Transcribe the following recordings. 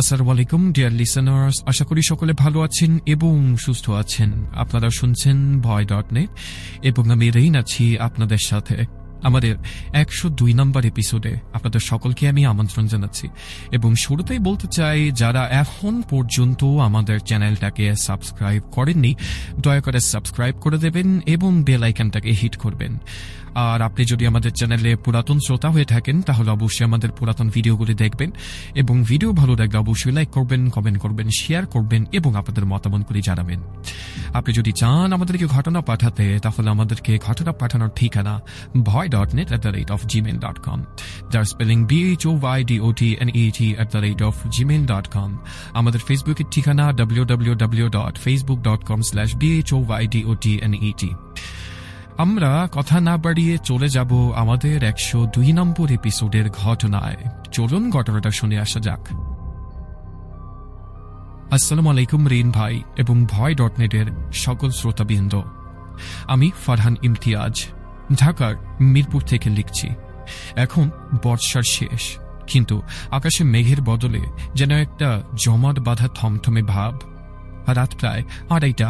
আসসালামু আলাইকুম dear listeners আশা করি সকলে ভালো আছেন এবং সুস্থ আছেন। আপনারা শুনছেন ভয় ডট নেট এবং আমি রেইন আছি আপনাদের সাথে। আমাদের একশো দুই নম্বর এপিসোডে আপনাদের সকলকে আমি আমন্ত্রণ জানাচ্ছি। এবং শুরুতেই বলতে চাই, যারা এখন পর্যন্ত আমাদের চ্যানেলটাকে সাবস্ক্রাইব করেননি, দয়া করে সাবস্ক্রাইব করে দেবেন এবং বেল আইকনটাকে হিট করবেন। আর আপনি যদি আমাদের চ্যানেলে পুরাতন শ্রোতা হয়ে থাকেন, তাহলে অবশ্যই আমাদের পুরাতন ভিডিওগুলি দেখবেন এবং ভিডিও ভালো লাগলে অবশ্যই লাইক করবেন কমেন্ট করবেন শেয়ার করবেন এবং আপনাদের মতামতগুলি জানাবেন। আপনি যদি চান আমাদেরকে ঘটনা পাঠাতে, তাহলে আমাদেরকে ঘটনা পাঠানোর ঠিকানা Bhoy the rate of Gmail dot com যার spelling the rate of Gmail dot com আমাদের ফেসবুকের ঠিকানা W W W dot Facebook dot com slash B H O Y D O T N E T আমরা কথা না বাড়িয়ে চলে যাব আমাদের একশো দুই নম্বর এপিসোডের ঘটনায়। চলুন ঘটনাটা শুনে আসা যাক। আসসালামু আলাইকুম রিন ভাই এবং ভয় ডট নেটের সকল শ্রোতাবৃন্দ। আমি ফারহান ইমতিয়াজ। ঢাকার মিরপুর থেকে লিখছি। এখন বর্ষার শেষ, কিন্তু আকাশে মেঘের বদলে যেন একটা জমাট বাঁধা থমথমে ভাব। রাত প্রায় আড়াইটা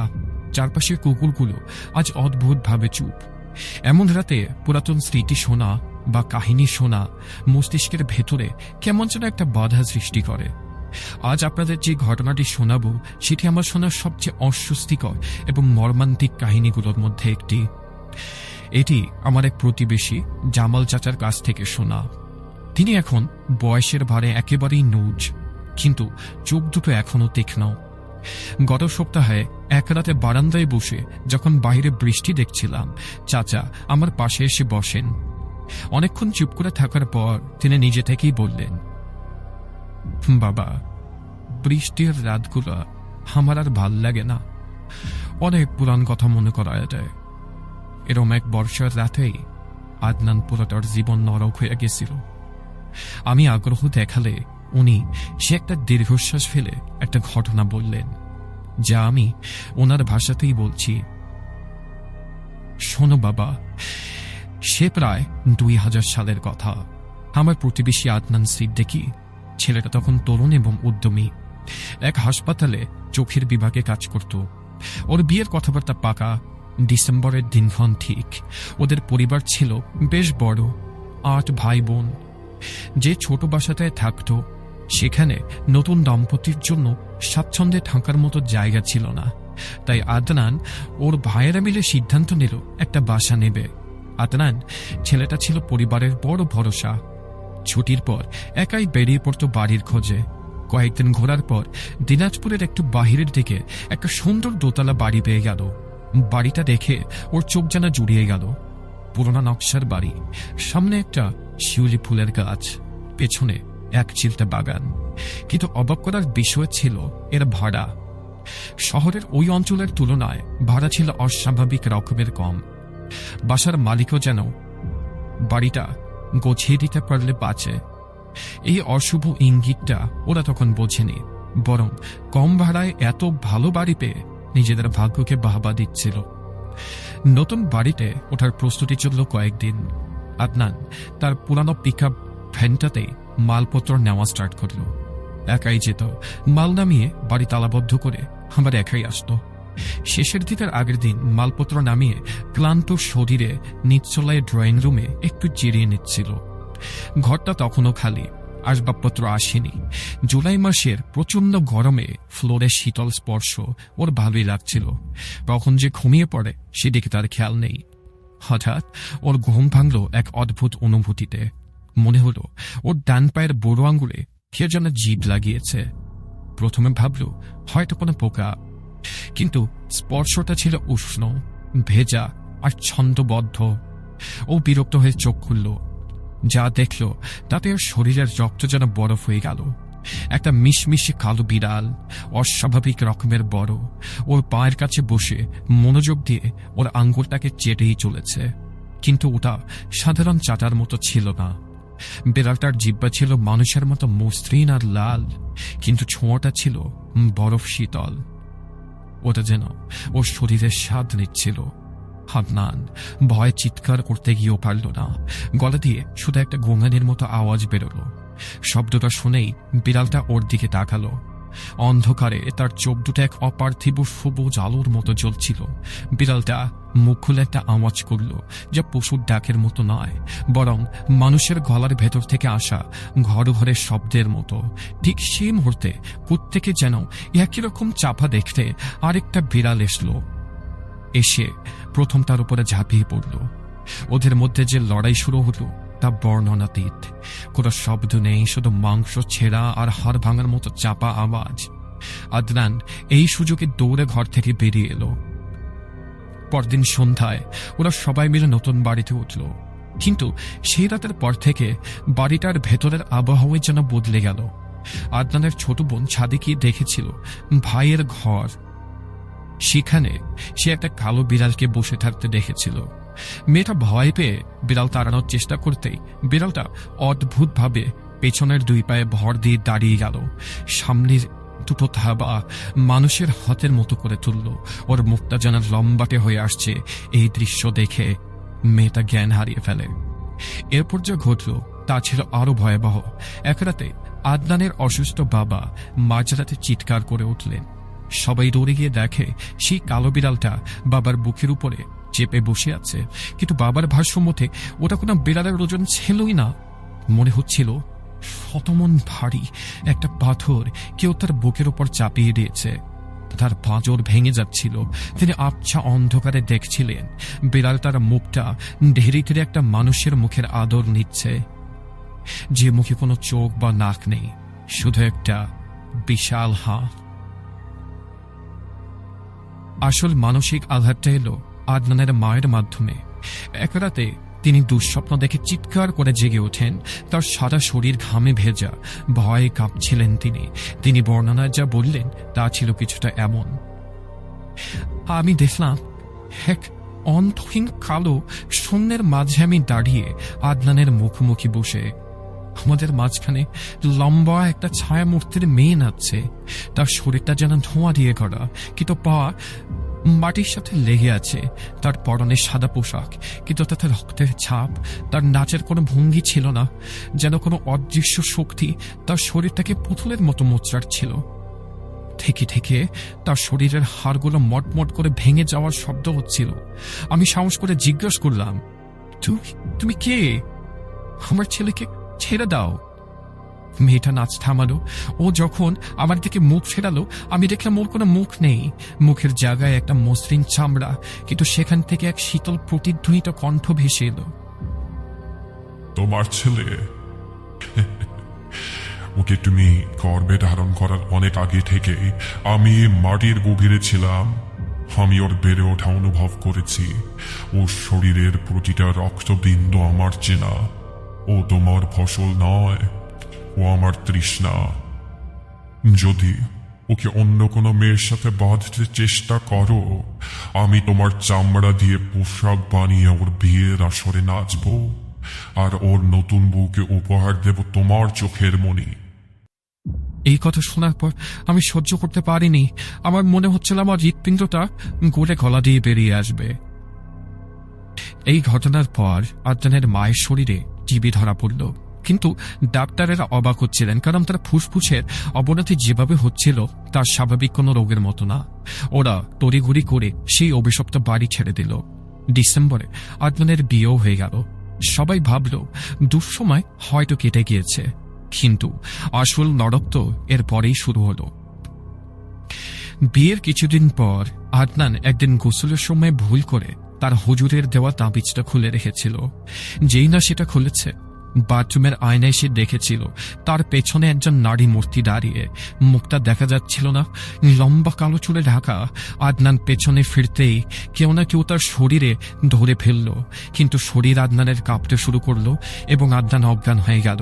চারপাশের কুকুরগুলো আজ অদ্ভুতভাবে চুপ। এমন রাতে পুরাতন স্মৃতি শোনা বা কাহিনী শোনা মস্তিষ্কের ভেতরে কেমন যেন একটা বাধা সৃষ্টি করে। আজ আপনাদের যে ঘটনাটি শোনাবো, সেটি আমার শোনার সবচেয়ে অস্বস্তিকর এবং মর্মান্তিক কাহিনীগুলোর মধ্যে একটি। এটি আমার এক প্রতিবেশী জামাল চাচার কাছ থেকে শোনা। তিনি এখন বয়সের ভারে একেবারেই নুজ, কিন্তু চোখ দুটো এখনও তীক্ষ্ণ। গত সপ্তাহে এক রাতে বারান্দায় বসে যখন বাইরে বৃষ্টি দেখছিলাম, চাচা আমার পাশে এসে বসেন। অনেকক্ষণ চুপ করে থাকার পর তিনি নিজে থেকেই বললেন, বাবা, বৃষ্টির রাতগুলো আমার আর ভালো লাগে না। অনেক পুরান কথা মনে করা যায় এরম এক বর্ষার রাতেই আদনান পুরোটার জীবন নরক হয়ে গেছিল আমি আগ্রহ দেখালে উনি সে একটা দীর্ঘশ্বাস ফেলে একটা ঘটনা বললেন যা আমি ওনার ভাষাতেই বলছি শোনো বাবা সে প্রায় দুই হাজার সালের কথা আমার প্রতিবেশী আদনান সিদ্দিকি ছেলেটা তখন তরুণ এবং উদ্যমী এক হাসপাতালে চোখের বিভাগে কাজ করত ওর বিয়ের কথাবার্তা পাকা ডিসেম্বরের দিনক্ষণ ঠিক। ওদের পরিবার ছিল বেশ বড়, আট ভাই বোন যে ছোট বাসাটায় থাকতো, সেখানে নতুন দম্পতির জন্য স্বাচ্ছন্দ্যে থাকার মতো জায়গা ছিল না। তাই আদনান ওর ভাইয়েরা মিলে সিদ্ধান্ত নিল একটা বাসা নেবে। আদনান, ছেলেটা ছিল পরিবারের বড় ভরসা। ছুটির পর একাই বেরিয়ে পড়তো বাড়ির খোঁজে। কয়েকদিন ঘোরার পর দিনাজপুরের একটু বাহিরের দিকে একটা সুন্দর দোতলা বাড়ি পেয়ে গেল। বাড়িটা দেখে ওর চোখ যেন জুড়িয়ে গেল। পুরোনো নকশার বাড়ি। সামনে একটা শিউলি ফুলের গাছ, পেছনে এক চিলতে বাগান। কিন্তু অবাক করার বিষয় ছিল এর ভাড়া। শহরের ওই অঞ্চলের তুলনায় ভাড়া ছিল অস্বাভাবিক রকমের কম। বাসার মালিকও যেন বাড়িটা গোছিয়ে দিতে পারলে বাঁচে। এই অশুভ ইঙ্গিতটা ওরা তখন বোঝেনি, বরং কম ভাড়ায় এত ভালো বাড়ি পেয়ে নিজেদের ভাগ্যকে বাহবা দিচ্ছিল। নতুন বাড়িতে ওঠার প্রস্তুতি চলল কয়েকদিন। আদনান তার পুরানো পিক আপ ভ্যানটাতেই মালপত্র নেওয়া স্টার্ট করল। একাই যেত, মাল নামিয়ে বাড়ি তালাবদ্ধ করে আমার একাই আসতো। শেষের দিকের আগের দিন মালপত্র নামিয়ে ক্লান্ত শরীরে নিচলায় ড্রয়িং রুমে একটু জিরিয়ে নিচ্ছিল। ঘরটা তখনও খালি আসবাবপত্র আসেনি। জুলাই মাসের প্রচণ্ড গরমে ফ্লোরের শীতল স্পর্শ ওর ভালোই লাগছিল। কখন যে ঘুমিয়ে পড়ে সেদিকে তার খেয়াল নেই। হঠাৎ ওর ঘুম ভাঙল এক অদ্ভুত অনুভূতিতে। মনে হলো ওর ডান পায়ের বুড়ো আঙ্গুলে কে যেন জীব লাগিয়েছে। প্রথমে ভাবল, হয়তো কোনো পোকা। কিন্তু স্পর্শটা ছিল উষ্ণ, ভেজা আর ছন্দবদ্ধ। ও বিরক্ত হয়ে চোখ খুলল। যা দেখল, তাতে ওর শরীরের রক্ত যেন বরফ হয়ে গেল। একটা মিশমিশে কালো বিড়াল, অস্বাভাবিক রকমের বড়, ওর পায়ের কাছে বসে মনোযোগ দিয়ে ওর আঙ্গুলটাকে চেটেই চলেছে। কিন্তু ওটা সাধারণ চাটার মতো ছিল না। বিড়ালটার জিব্বা ছিল মানুষের মতো মসৃণ আর লাল, কিন্তু ছোঁয়াটা ছিল বরফ শীতল। ওটা যেন ওর শরীরের স্বাদ নিচ্ছিল। হাদনান ভয় চিৎকার করতে গিয়েও পারল না। গলা দিয়ে শুধু একটা গোঙানির মতো আওয়াজ বেরোলো। শব্দটা শুনেই বিড়ালটা ওর দিকে তাকালো। অন্ধকারে তার চোখ দুটো এক অপার্থিব সবুজ আলোর মতো জ্বলছিল। বিড়ালটা মুখ খুলে একটা আওয়াজ করল যা পশুর ডাকের মতো নয়, বরং মানুষের গলার ভেতর থেকে আসা ঘর ঘরের শব্দের মতো। ঠিক সেই মুহূর্তে প্রত্যেকে যেন একই রকম চাপা দেখতে আরেকটা বিড়াল এসলো। এসে প্রথম তার উপরে ঝাঁপিয়ে পড়ল। ওদের মধ্যে যে লড়াই শুরু হলো, তা বর্ণনাতীত কোনো শব্দ নেই, শুধু মাংস ছেঁড়া আর হাড় ভাঙার মতো চাপা আওয়াজ। আদনান এই সুযোগে দৌড়ে ঘর থেকে বেরিয়ে এলো। পরদিন সন্ধ্যায় ওরা সবাই মিলে নতুন বাড়িতে উঠল। কিন্তু সেই রাতের পর থেকে বাড়িটার ভেতরের আবহাওয়াই যেন বদলে গেল। আদনানের ছোট বোন ছাদে গিয়ে দেখেছিল, ভাইয়ের ঘর। সেখানে সে একটা কালো বিড়ালকে বসে থাকতে দেখেছিল। মেয়েটা ভয় পেয়ে বিড়াল তাড়ানোর চেষ্টা করতেই বিড়ালটা অদ্ভুতভাবে পেছনের দুই পায়ে ভর দিয়ে দাঁড়িয়ে গেল। সামনের দুটো থাবা মানুষের হাতের মতো করে তুলল। ওর মুখটা যেন লম্বাটে হয়ে আসছে। এই দৃশ্য দেখে মেয়েটা জ্ঞান হারিয়ে ফেলে। এরপর যা ঘটল তা ছিল আরও ভয়াবহ। এক রাতে আদনানের অসুস্থ বাবা মাঝরাতে চিৎকার করে উঠলেন। সবাই দৌড়ে গিয়ে দেখে, সেই কালো বিড়ালটা বাবার বুকের উপরে চেপে বসে আছে। কিন্তু বাবার ভাষ্য মতে ওটা কোনো বিড়ালের ওজন ছিলই না। মনে হচ্ছিল শতমন ভারী একটা পাথর কেউ তার বুকের উপর চাপিয়ে দিয়েছে। তার পাঁজর ভেঙে যাচ্ছিল। তিনি আবছা অন্ধকারে দেখছিলেন। বিড়াল তার মুখটা ধীরে ধীরে একটা মানুষের মুখের আদর নিচ্ছে। যে মুখে কোনো চোখ বা নাক নেই, শুধু একটা বিশাল হাত আসল মানসিক আঘাতটা এলো আদনানের মায়ের মাধ্যমে। এক রাতে তিনি দুঃস্বপ্ন দেখে চিৎকার করে জেগে ওঠেন, তার সারা শরীর ঘামে ভেজা, ভয়ে কাঁপছিলেন তিনি। তিনি বর্ণনায় যা বললেন, তা ছিল কিছুটা এমন। আমি দেখলাম এক অন্তহীন কালো শূন্যের মাঝে আমি দাঁড়িয়ে আদনানের মুখোমুখি বসে আমাদের মাঝখানে লম্বা একটা ছায়া মূর্তির মেয়ে নাচছে তার শরীরটা যেন ধোঁয়া দিয়ে করা কিন্তু পা মাটির সাথে লেগে আছে। তার পরনে সাদা পোশাক, কিন্তু তাতে রক্তের ছাপ, তার নাচের কোনো ভঙ্গি ছিল না। যেন কোনো অদৃশ্য শক্তি তার শরীরটাকে পুতুলের মতো মোচড়াচ্ছিল থেকে থেকে তার শরীরের হাড়গুলো মটমট করে ভেঙে যাওয়ার শব্দ হচ্ছিল। আমি সাহস করে জিজ্ঞেস করলাম তুমি তুমি কে? আমার ছেলেকে ছেড়ে দাও। মেয়েটা নাচ থামালো। ও যখন আমার দিকে মুখ ফেরালো, আমি দেখলাম ওর কোনো মুখ নেই। মুখের জায়গায় একটা মসৃণ চামড়া, কিন্তু সেখান থেকে এক শীতল প্রতিধ্বনিত কণ্ঠ ভেসে এলো। তোমার ছেলে? ওকে তুমি গর্বে ধারণ করার অনেক আগে থেকে আমি মাটির গভীরে ছিলাম। আমি ওর বেড়ে ওঠা অনুভব করেছি। ওর শরীরের প্রতিটা রক্তবিন্দু আমার চেনা। ও তোমার ফসল নয়, ও আমার তৃষ্ণা। যদি ওকে অন্য কোনো মেয়ের সাথে বাঁধতে চেষ্টা করো, আমি তোমার চামড়া দিয়ে পোশাক বানিয়ে ওর বিয়ের আসরে নাচবো, আর ওর নতুন বউকে উপহার দেব তোমার চোখের মণি। এই কথা শোনার পর আমি সহ্য করতে পারিনি। আমার মনে হচ্ছিল আমার হৃৎপিণ্ডটা গড়ে গলা দিয়ে বেরিয়ে আসবে। এই ঘটনার পর আদনানের মায়ের শরীরে টিবি ধরা পড়ল। কিন্তু ডাক্তারেরা অবাক হচ্ছিলেন, কারণ তার ফুসফুসের অবনতি যেভাবে হচ্ছিল, তার স্বাভাবিক কোনো রোগের মতো না। ওরা তড়িঘড়ি করে সেই অভিশপ্ত বাড়ি ছেড়ে দিল। ডিসেম্বরে আদনানের বিয়েও হয়ে গেল। সবাই ভাবল, দুঃসময় হয়তো কেটে গিয়েছে। কিন্তু আসল নরক তো এর পরেই শুরু হলো। বিয়ের কিছুদিন পর আদনান একদিন গোসলের সময় ভুল করে তার হুজুরের দেওয়া তাবিজটা খুলে রেখেছিল। যেই না সেটা খুলেছে, বাথরুমের আয়নায় সে দেখেছিল, তার পেছনে একজন নারী মূর্তি দাঁড়িয়ে। মুখটা দেখা যাচ্ছিল না, লম্বা কালো চুলে ঢাকা। আদনান পেছনে ফিরতেই কেউ না কেউ তার শরীরে ধরে ফেলল, কিন্তু শরীর আদনানের কাঁপতে শুরু করল এবং আদনান অজ্ঞান হয়ে গেল।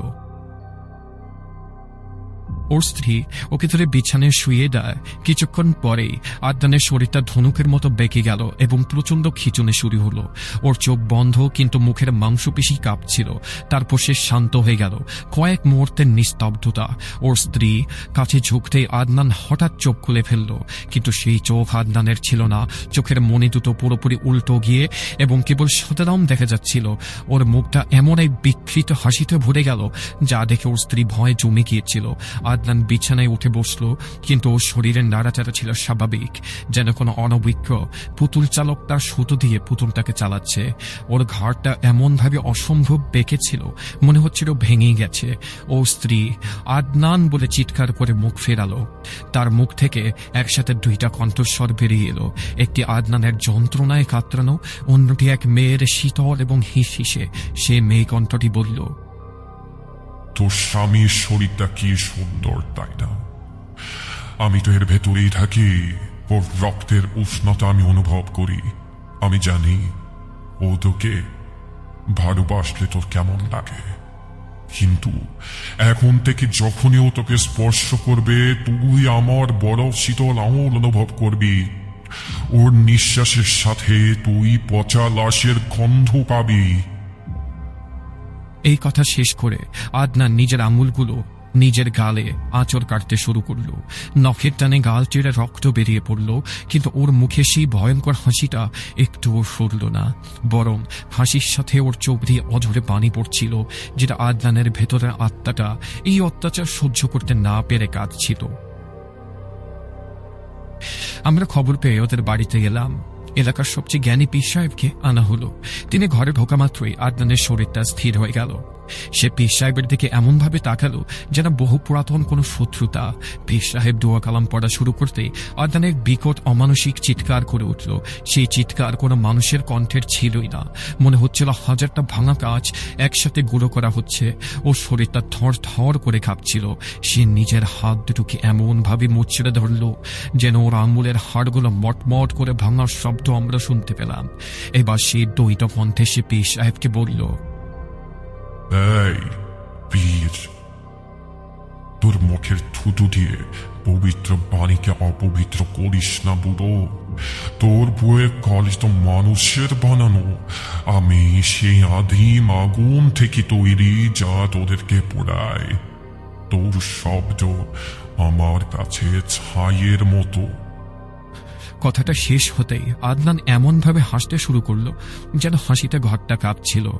ওর স্ত্রী ওকে ধরে বিছানায় শুয়ে দেয়। কিছুক্ষণ পরেই আদনানের শরীরটা ধনুকের মতো বেঁকে গেল এবং প্রচণ্ড খিচুনে শুরু হলো। ওর চোখ বন্ধ, কিন্তু মুখের মাংসপেশি কাঁপছিল। তারপর সে শান্ত হয়ে গেল। কয়েক মুহূর্তের নিস্তব্ধতা। ওর স্ত্রী কাছে ঝুঁকতেই আদনান হঠাৎ চোখ খুলে ফেলল। কিন্তু সেই চোখ আদনানের ছিল না। চোখের মনে দুটো পুরোপুরি উল্টো গিয়ে এবং কেবল সতেরাম দেখা যাচ্ছিল। ওর মুখটা এমন এক বিকৃত হাসিতে ভরে গেল, যা দেখে ওর স্ত্রী ভয়ে জমে গিয়েছিল। আদনান বিছানায় উঠে বসল, কিন্তু ওর শরীরের নাড়াচাড়া ছিল স্বাভাবিক। যেন কোনো অনভিজ্ঞ পুতুল চালক তার সুতো দিয়ে পুতুলটাকে চালাচ্ছে। ওর ঘাড়টা এমনভাবে অসম্ভব বেঁকেছিল মনে হচ্ছিল ভেঙে গেছে। ও স্ত্রী, আদনান বলে চিৎকার করে মুখ ফেরালো। তার মুখ থেকে একসাথে দুইটা কণ্ঠস্বর বেরিয়ে এলো। একটি আদনানের যন্ত্রণায় কাতরানো, অন্যটি এক মেয়ের শীতল এবং হিস হিসে সে মেয়ে কণ্ঠটি বলল তোর স্বামীর শরীরটা কি সুন্দর, তাই না? আমি তো এর ভেতরেই থাকি, ওর রক্তের উষ্ণতা আমি অনুভব করি। আমি জানি ও তোকে ভালোবাসলে তোর কেমন লাগে। কিন্তু এখন থেকে যখনই ও তোকে স্পর্শ করবে, তুই আমার বড় শীতল আঙুল অনুভব করবি। ওর নিঃশ্বাসের সাথে তুই পচা লাশের গন্ধ পাবি। এই কথা শেষ করে আদনান নিজের আঙুলগুলো নিজের গালে আঁচড় কাটতে শুরু করল। নখের টানে গাল চেড়ে রক্ত বেরিয়ে পড়ল, কিন্তু ওর মুখে সেই ভয়ঙ্কর হাসিটা একটুও সরল না। বরং হাসির সাথে ওর চোখ দিয়ে অঝরে পানি পড়ছিল, যেটা আদনানের ভেতরের আত্মাটা এই অত্যাচার সহ্য করতে না পেরে কাঁদছিল। আমরা খবর পেয়ে ওদের বাড়িতে গেলাম এলাকার সবচেয়ে জ্ঞানী পীর সাহেবকে আনা হলো। তিনি ঘরে ঢোকা মাত্রই আদনানের শরীরটা স্থির হয়ে গেল। সে পীর সাহেবের দিকে এমনভাবে তাকালো যেন বহু পুরাতন কোনো শত্রুতা। পীর সাহেব দোয়া কালাম পড়া শুরু করতে আদনানের বিকট অমানসিক চিৎকার করে উঠল। সেই চিৎকার কোনো মানুষের কণ্ঠের ছিলই না। মনে হচ্ছিল হাজারটা ভাঙা কাজ একসাথে গুঁড়ো করা হচ্ছে। ও শরীরটা থর থর করে কাঁপছিল। সে নিজের হাত দুটোকে এমনভাবে মুচড়ে ধরল যেন ওর আঙুলের হাড়গুলো মটমট করে ভাঙার শব্দ আমরা শুনতে পেলাম। এবার সে দৈত কণ্ঠে সে পীর সাহেবকে বলল এই, বীর। তোর মুখের থুতু দিয়ে পবিত্র বাণীকে অপবিত্র করিস না, বুড়ো। তোর বইয়ের কলেজ তো মানুষের বানানো। আমি সেই আদিম আগুন থেকে তৈরি যা তোদেরকে পোড়ায়। তোর শব্দ আমার কাছে ছাইয়ের মতো। কথাটা শেষ হতেই আদনান এমনভাবে হাসতে শুরু করল যেন হাসিতে ঘরটা কাঁপছিল।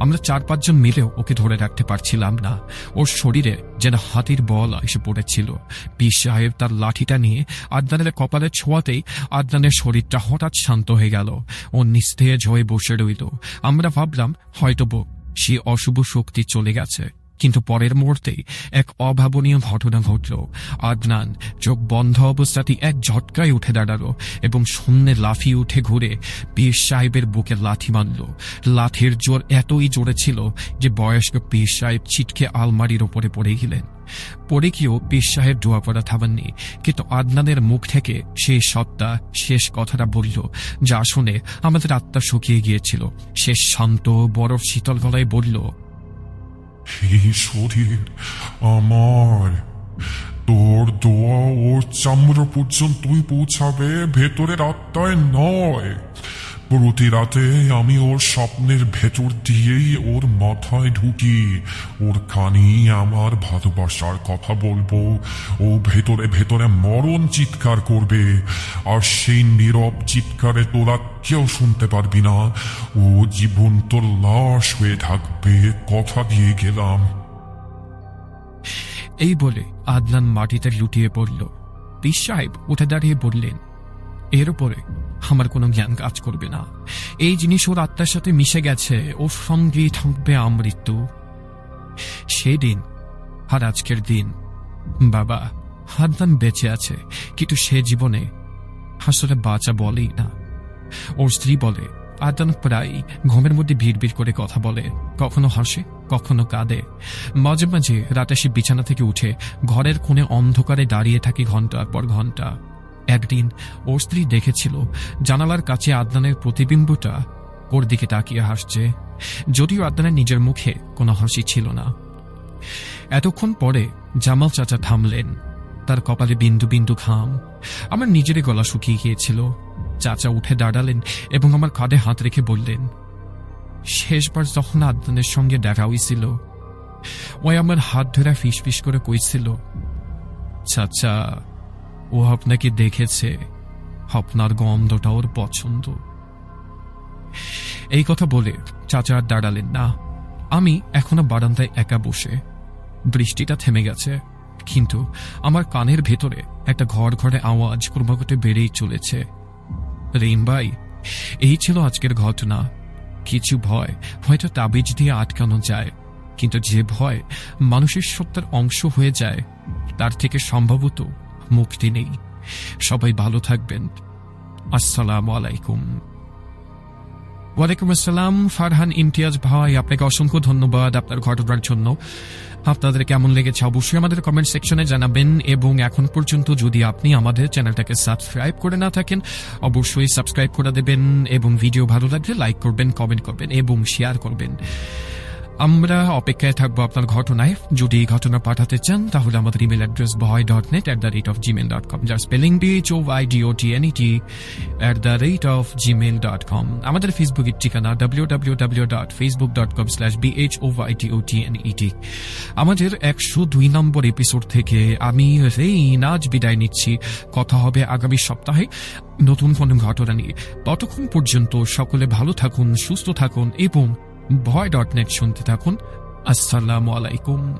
আমরা চার পাঁচজন মিলেও ওকে ধরে রাখতে পারছিলাম না। ওর শরীরে যেন হাতির বল এসে পড়েছিল। পীর সাহেব তার লাঠিটা নিয়ে আদনানের কপালে ছোঁয়াতেই আদনানের শরীরটা হঠাৎ শান্ত হয়ে গেল। ও নিস্তেজ হয়ে বসে রইল। আমরা ভাবলাম, হয়তো সে অশুভ শক্তি চলে গেছে। কিন্তু পরের মুহূর্তেই এক অভাবনীয় ঘটনা ঘটল। আদনান চোখ বন্ধ অবস্থাটি এক ঝটকায় উঠে দাঁড়াল এবং শূন্যে লাফিয়ে উঠে ঘুরে পীর সাহেবের বুকে লাথি মারল। লাঠির জোর এতই জোরে ছিল যে বয়স্ক পীর সাহেব ছিটকে আলমারির ওপরে পড়ে গেলেন। পরে গিয়েও পীর সাহেব দোয়া পড়া থামাননি, কিন্তু আদনানের মুখ থেকে সেই সত্তা, শেষ কথাটা বলল, যা শুনে আমাদের আত্মা শুকিয়ে গিয়েছিল। শেষ শান্ত বরফ শীতল গলায় বলল শরীর আমার তোর দোয়া ওর চামড়া পর্যন্তই পৌঁছাবে ভেতরের আত্মায় নয় প্রতি রাতে আমি ওর স্বপ্নের ভেতর দিয়েই ওর মাথায় ঢুকি। ওর কানি আমার ভালোবাসার কথা বলব। ও ভেতরে ভেতরে মরণ চিৎকার করবে। আর সেই নীরব চিৎকারে তোরা কেউ শুনতে পারবি না। ও জীবন তোর লাশ হয়ে থাকবে, কথা দিয়ে গেলাম। এই বলে আদনান মাটিতে লুটিয়ে পড়ল। পীর সাহেব উঠে দাঁড়িয়ে বললেন, এর উপরে আমার কোনো জ্ঞান কাজ করবে না। এই জিনিস ওর আত্মার সাথে মিশে গেছে। ওর সঙ্গে থাকবে আমৃত্যু সেদিন, আর আজকের দিন, বাবা হাদনান বেঁচে আছে, কিন্তু সে জীবনে আসলে বাঁচা বলেই না। ওর স্ত্রী বলে আদান প্রায় ঘুমের মধ্যে ভিড় ভিড় করে কথা বলে, কখনো হাসে, কখনো কাঁদে। মাঝে মাঝে রাতে সে বিছানা থেকে উঠে ঘরের কোণে অন্ধকারে দাঁড়িয়ে থাকে ঘণ্টার পর ঘণ্টা একদিন ওর স্ত্রী দেখেছিল জানালার কাছে আদনানের প্রতিবিম্বটা ওর দিকে তাকিয়ে হাসছে। যদিও আদনানের নিজের মুখে কোনো হাসি ছিল না। এতক্ষণ পরে জামাল চাচা থামলেন। তার কপালে বিন্দু বিন্দু ঘাম। আমার নিজেরই গলা শুকিয়ে গিয়েছিল। চাচা উঠে দাঁড়ালেন এবং আমার কাঁধে হাত রেখে বললেন, শেষবার যখন আদনানের সঙ্গে দেখা হয়েছিল, ওই আমার হাত ধরে ফিস ফিস করে কইছিল, চাচা ও আপনাকে দেখেছে। আপনার গন্ধটা ওর পছন্দ। এই কথা বলে চাচা আর দাঁড়ালেন না। আমি এখনও বারান্দায় একা বসে। বৃষ্টিটা থেমে গেছে। কিন্তু আমার কানের ভেতরে একটা ঘর ঘরে আওয়াজ ক্রমাগত বেড়েই চলেছে। রিমবাই এই ছিল আজকের ঘটনা। কিছু ভয় হয়তো তাবিজ দিয়ে আটকানো যায়, কিন্তু যে ভয় মানুষের সত্তার অংশ হয়ে যায়, তার থেকে সম্ভবত মুক্তি নেই। সবাই ভালো থাকবেন। আসসালামু আলাইকুম। ওয়ালাইকুম আসসালাম, ফারহান ইমতিয়াজ ভাই, আপনাকে অসংখ্য ধন্যবাদ আপনার ঘটনার জন্য। আপনাদের কেমন লেগেছে অবশ্যই আমাদের কমেন্ট সেকশনে জানাবেন এবং এখন পর্যন্ত যদি আপনি আমাদের চ্যানেলটাকে সাবস্ক্রাইব করে না থাকেন, অবশ্যই সাবস্ক্রাইব করে দেবেন এবং ভিডিও ভালো লাগলে লাইক করবেন কমেন্ট করবেন এবং শেয়ার করবেন। আমরা অপেক্ষায় থাকব আপনার ঘটনায়। যদি এই ঘটনা পাঠাতে চান, তাহলে আমাদের email address Bhoy dot net at the rate of Gmail dot com যার spelling B H O I D O T N T at the rate of Gmail dot com আমাদের ফেসবুকের ঠিকানা W W W dot Facebook dot com slash B H O I T O T N E T আমাদের একশো দুই নম্বর episode থেকে আমি rain, আজ বিদায় নিচ্ছি। কথা হবে আগামী সপ্তাহে নতুন কোনো ঘটনা নিয়ে। ততক্ষণ পর্যন্ত সকলে ভালো থাকুন, সুস্থ থাকুন এবং ভয় ডট নেট শুনতে থাকুন। আসসালামু আলাইকুম।